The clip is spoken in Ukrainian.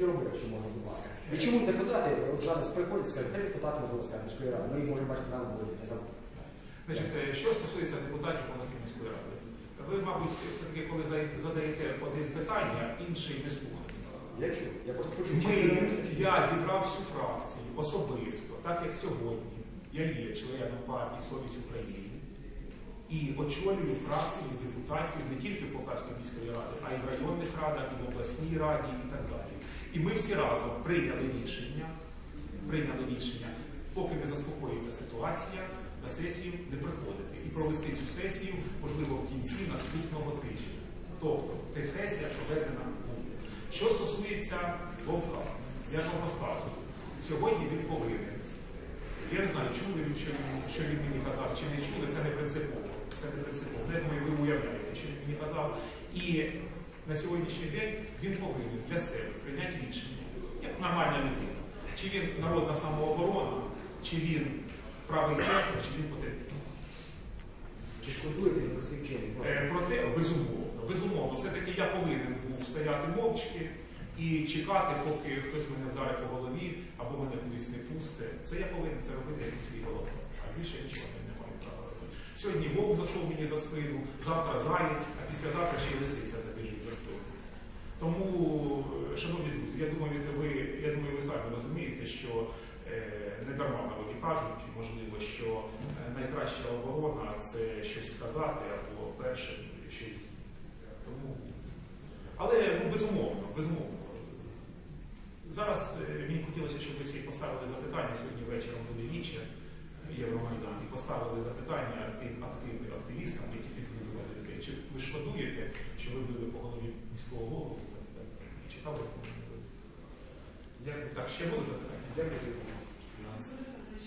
і робити, що можна будь. І чому депутати от зараз приходять і скажуть, де депутати можливо сказати міської ради, ми їх можемо бачити на роботі, не забути. Значить, е, що стосується депутатів Палати міської ради, ви, мабуть, все-таки, коли задаєте один питання, інший не слухаєте. Я чую, я просто хочу Ми, я зібрав всю фракцію особисто, так як сьогодні. Я є членом партії Совість України і очолюю фракцію депутатів не тільки в Полтавської міської ради, а й в районних радах, і в обласній раді і. І ми всі разом прийняли рішення, прийняли рішення, поки не заспокоїться ситуація, на сесію не приходити і провести цю сесію, можливо, в кінці наступного тижня. Тобто, та сесія проведена буде. Що стосується Вовка, я вам розказую. Сьогодні він повинен. Я не знаю, чули що він, що він мені казав, чи не чули, це не принципово. Це не принципово. Я думаю, ви уявляєте, що він мені казав. І на сьогоднішній день він повинен для себе прийняти рішення, як нормальна людина. Чи він народна самооборона, чи він правий сектор, чи він потрібен. Чи шкодуєте про свій вчинок? Е, Проте, безумовно, безумовно, все-таки я повинен був стояти мовчки і чекати, поки хтось мене вдарить по голові або мене кудись не пусте. Це я повинен це робити як свій голова. А більше я нічого не маю права робити. Сьогодні вовк зайшов мені за спину, завтра заєць, а післязавтра ще й лисиця. Тому, е, шановні друзі, я думаю, ви, я думаю, ви самі розумієте, що е, не дарма народі кажуть, можливо, що е, найкраща оборона це щось сказати або перше щось. Тому, але ну, безумовно, безумовно. Зараз мені хотілося, щоб ви всі поставили запитання. Сьогодні вечором буде віче Євромайдан і поставили запитання тим активним активістам, які підбудували людей. Чи ви шкодуєте, що ви били по голові міського голову? Дякую. Так, ще були запитання? Дякую.